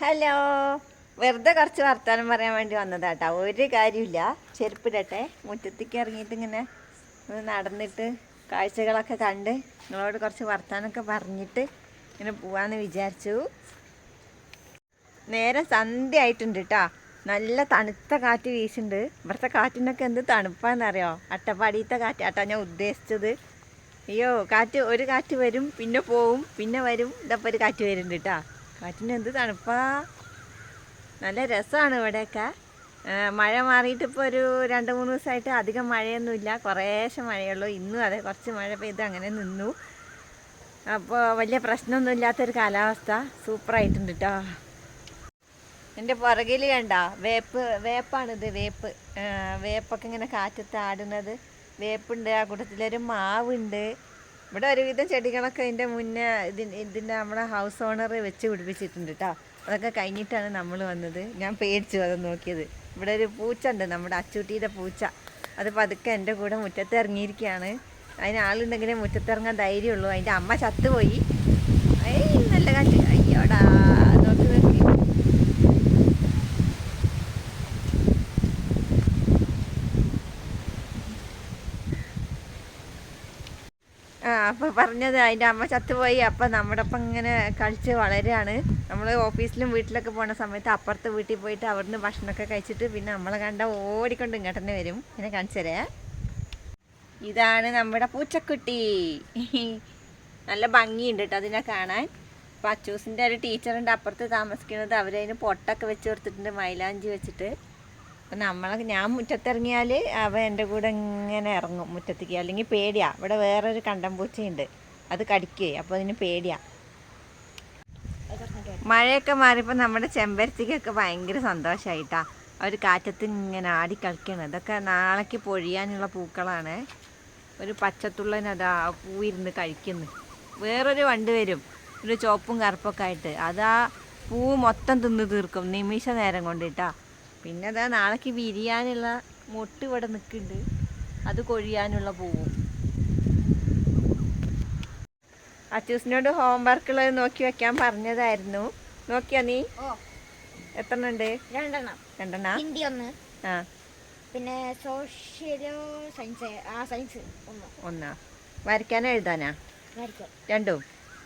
Hello. വെറുതെ കുറച്ച് വർത്തമാനം പറയാൻ വേണ്ടി വന്നതാട്ടോ. ഒരു കാര്യമില്ല ചെരുപ്പിടട്ടെ. മുറ്റത്തേക്ക് ഇറങ്ങിയിട്ട് ഇങ്ങനെ നടന്നിട്ട് കാഴ്ചകളൊക്കെ കണ്ട് നിങ്ങളോട് കുറച്ച് വർത്തമാനമൊക്കെ പറഞ്ഞിട്ട് ഇങ്ങനെ പോവാന്ന് വിചാരിച്ചു. നേരെ സന്ധ്യ ആയിട്ടുണ്ട് കേട്ടോ നല്ല തണുത്ത കാറ്റ് വീശുന്നുണ്ട് ഇവിടുത്തെ കാറ്റിനൊക്കെ എന്ത് തണുപ്പാന്നറിയോ? അട്ടപ്പാടിയത്തെ ആട്ടാ ഞാൻ ഉദ്ദേശിച്ചത്. അയ്യോ കാറ്റ് ഒരു കാറ്റ് വരും പിന്നെ പോവും പിന്നെ വരും. ഇതപ്പോൾ ഒരു കാറ്റ് വരുന്നുണ്ട് കേട്ടോ കാറ്റിന് എന്ത് തണുപ്പാ? നല്ല രസമാണ് ഇവിടെയൊക്കെ. മഴ മാറിയിട്ട് ഇപ്പോൾ ഒരു രണ്ട് മൂന്ന് ദിവസമായിട്ട് അധികം മഴയൊന്നുമില്ല. കുറേശ്ശെ മഴയുള്ളൂ. ഇന്നും അതെ കുറച്ച് മഴ പെയ്ത് അങ്ങനെ നിന്നു. അപ്പോൾ വലിയ പ്രശ്നമൊന്നും ഇല്ലാത്തൊരു കാലാവസ്ഥ. സൂപ്പറായിട്ടുണ്ട് കേട്ടോ എന്റെ പുറകിൽ കണ്ട വേപ്പ് വേപ്പാണിത് വേപ്പ്. വേപ്പൊക്കെ ഇങ്ങനെ കാറ്റത്ത് ആടുന്നത്. വേപ്പുണ്ട് ആ കൂട്ടത്തിലൊരു മാവുണ്ട്. ഇവിടെ ഒരുവിധം ചെടികളൊക്കെ ഇതിന്റെ മുന്നേ ഇതിന് ഇതിന്റെ നമ്മുടെ ഹൗസ് ഓണർ വെച്ച് പിടിപ്പിച്ചിട്ടുണ്ട് കേട്ടോ അതൊക്കെ കഴിഞ്ഞിട്ടാണ് നമ്മൾ വന്നത്. ഞാൻ പേടിച്ചു അത് നോക്കിയത്. ഇവിടെ ഒരു പൂച്ച ഉണ്ട് നമ്മുടെ അച്ചൂട്ടിയുടെ പൂച്ച. അത് പതുക്കെ എന്റെ കൂടെ മുറ്റത്ത് ഇറങ്ങിയിരിക്കുകയാണ് അതിന് ആളുണ്ടെങ്കിലേ മുറ്റത്തിറങ്ങാൻ ധൈര്യമുള്ളൂ. അതിന്റെ അമ്മ ചത്തുപോയി. നല്ല കാറ്റ്. അയ്യോടാ നോക്കി നോക്കി ആ അപ്പോൾ പറഞ്ഞത് അതിന്റെ അമ്മ ചത്തുപോയി. അപ്പം നമ്മുടെ ഒപ്പം ഇങ്ങനെ കളിച്ച് വളരുകയാണ് നമ്മൾ ഓഫീസിലും വീട്ടിലൊക്കെ പോണ സമയത്ത് അപ്പുറത്തെ വീട്ടിൽ പോയിട്ട് അവിടുന്ന് ഭക്ഷണമൊക്കെ കഴിച്ചിട്ട് പിന്നെ നമ്മളെ കണ്ട ഓടിക്കൊണ്ട് ഇങ്ങോട്ട് തന്നെ വരും. ഇങ്ങനെ കാണിച്ചു ഇതാണ് നമ്മുടെ പൂച്ചക്കുട്ടി. നല്ല ഭംഗിയുണ്ട് കേട്ടോ അതിനെ കാണാൻ. അപ്പോൾ അച്ചൂസിന്റെ ഒരു ടീച്ചറുണ്ട് അപ്പുറത്ത് താമസിക്കുന്നത്. അവരതിന് പൊട്ടൊക്കെ വെച്ച് കൊടുത്തിട്ടുണ്ട്. മൈലാഞ്ചി വെച്ചിട്ട്. അപ്പം നമ്മളെ ഞാൻ മുറ്റത്തിറങ്ങിയാൽ അവ എന്റെ കൂടെ ഇങ്ങനെ ഇറങ്ങും മുറ്റത്തേക്ക്. അല്ലെങ്കിൽ പേടിയാ. ഇവിടെ വേറൊരു കണ്ടം പൂച്ചയുണ്ട്. അത് കടിക്കേ. അപ്പോൾ അതിന് പേടിയാ. മഴയൊക്കെ മാറിയപ്പോൾ നമ്മുടെ ചെമ്പരത്തിക്കൊക്കെ ഭയങ്കര സന്തോഷമായിട്ടാ അവർ കാറ്റത്ത് ഇങ്ങനെ ആടി കളിക്കണം. ഇതൊക്കെ നാളേക്ക് പൊഴിയാനുള്ള പൂക്കളാണ്. ഒരു പച്ചത്തുള്ളനതാ പൂവിരുന്ന് കഴിക്കുന്നു. വേറൊരു വണ്ട് വരും. ഒരു ചുവപ്പും കറുപ്പൊക്കെ ആയിട്ട്. അതാ പൂ മൊത്തം തിന്ന് തീർക്കും. നിമിഷ നേരം കൊണ്ടിട്ടാ പിന്നെ അതാ നാളേക്ക് വിരിയാനുള്ള മൊട്ട് ഇവിടെ നിൽക്കുന്നുണ്ട്. അത് കൊഴിയാനുള്ള പോവും. അച്ചൂസിനോട് ഹോംവർക്കുള്ളത് നോക്കി വെക്കാൻ പറഞ്ഞതായിരുന്നു. നോക്കിയാ നീ? എത്ര ഉണ്ട് രണ്ടെണ്ണം. രണ്ടെണ്ണ? ഹിന്ദി ഒന്ന്. ആ. പിന്നെ സോഷ്യലോ സയൻസ് ആ സയൻസ് ഒന്ന്. ഒന്നാ. വരയ്ക്കാനോ എഴുതാനാ? വരയ്ക്കാൻ രണ്ടും?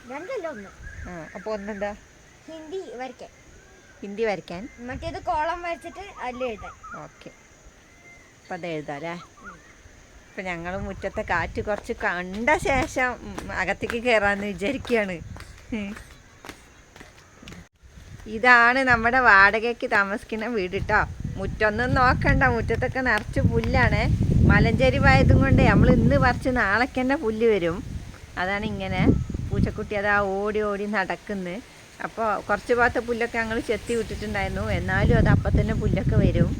രണ്ടല്ല ഒന്ന്. ആ അപ്പോൾ ഒന്നെന്താ? ഹിന്ദി വരയ്ക്കാൻ ഹിന്ദി വരയ്ക്കാൻ. മറ്റേത് കോളം വരച്ചിട്ട് അല്ല എഴുതാൻ. ഓക്കെ. അപ്പം അത് എഴുതാം അല്ലേ ഇപ്പം ഞങ്ങൾ മുറ്റത്തെ കാറ്റ് കുറച്ച് കണ്ട ശേഷം അകത്തേക്ക് കയറാമെന്ന് വിചാരിക്കുകയാണ് ഇതാണ് നമ്മുടെ വാടകയ്ക്ക് താമസിക്കുന്ന വീട് കേട്ടോ മുറ്റൊന്നും നോക്കണ്ട. മുറ്റത്തൊക്കെ നിറച്ച് പുല്ലാണ്. മലഞ്ചെരിവായതും കൊണ്ട് നമ്മൾ ഇന്ന് പറിച്ച് നാളേക്ക് തന്നെ പുല്ല് വരും. അതാണ് ഇങ്ങനെ പൂച്ചക്കുട്ടി അതാ ഓടി ഓടി നടക്കുന്നു. അപ്പോൾ കുറച്ച് ഭാഗത്ത് പുല്ലൊക്കെ ഞങ്ങൾ ചെത്തി വിട്ടിട്ടുണ്ടായിരുന്നു. എന്നാലും അത് അപ്പം തന്നെ പുല്ലൊക്കെ വരും.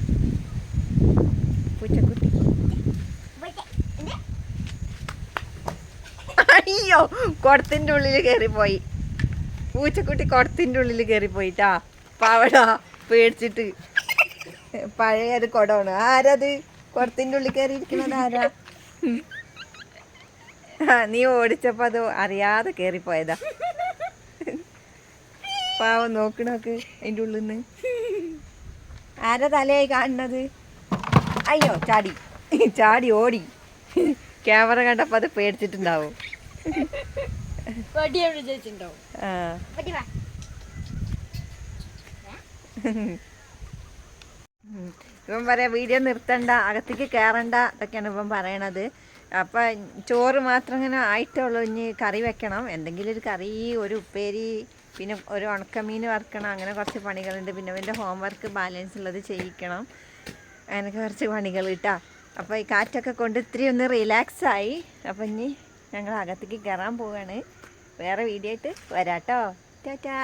പൂച്ചക്കുട്ടി. അയ്യോ കുടത്തിന്റെ ഉള്ളിൽ കയറിപ്പോയി പൂച്ചക്കുട്ടി കുടത്തിന്റെ ഉള്ളിൽ കയറിപ്പോയിട്ടാ പാവടാ പേടിച്ചിട്ട്. പഴയ ഒരു കുടമാണ്. ആരത്? കുടത്തിന്റെ ഉള്ളിൽ കയറിയിരിക്കുന്നത് ആരാ? നീ ഓടിച്ചപ്പോൾ അത് അറിയാതെ കയറിപ്പോയതാ പാവം നോക്കണോക്ക് നോക്ക് അതിന്റെ ഉള്ളിൽ നിന്ന് ആരാ തലയായി കാണുന്നത്? അയ്യോ ചാടി. ചാടി ഓടി. ക്യാമറ കണ്ടപ്പോൾ അത് പേടിച്ചിട്ടുണ്ടാവും. ഇപ്പം ആ. ഇവൻ പറയാ വീഡിയോ നിർത്തണ്ട അകത്തേക്ക് കയറണ്ട ഇതൊക്കെയാണ് ഇവൻ പറയണത്. അപ്പം ചോറ് മാത്രം ഇങ്ങനെ ആയിട്ടുള്ളൂ ഇനി കറി വെക്കണം. എന്തെങ്കിലും ഒരു കറി ഒരു ഉപ്പേരി പിന്നെ ഒരു ഉണക്കമീൻ വറുക്കണം അങ്ങനെ കുറച്ച് പണികളുണ്ട്. പിന്നെ ഇവന്റെ ഹോംവർക്ക് ബാലൻസ് ഉള്ളത് ചെയ്യിക്കണം. അങ്ങനെയൊക്കെ കുറച്ച് പണികൾ കിട്ടാം അപ്പോൾ ഈ കാറ്റൊക്കെ കൊണ്ട് ഇത്തിരി ഒന്ന് റിലാക്സ് ആയി. അപ്പോൾ ഇനി ഞങ്ങൾ അകത്തേക്ക് കയറാൻ പോവുകയാണ് വേറെ വീഡിയോ ആയിട്ട് വരാട്ടോ. ടാറ്റാ.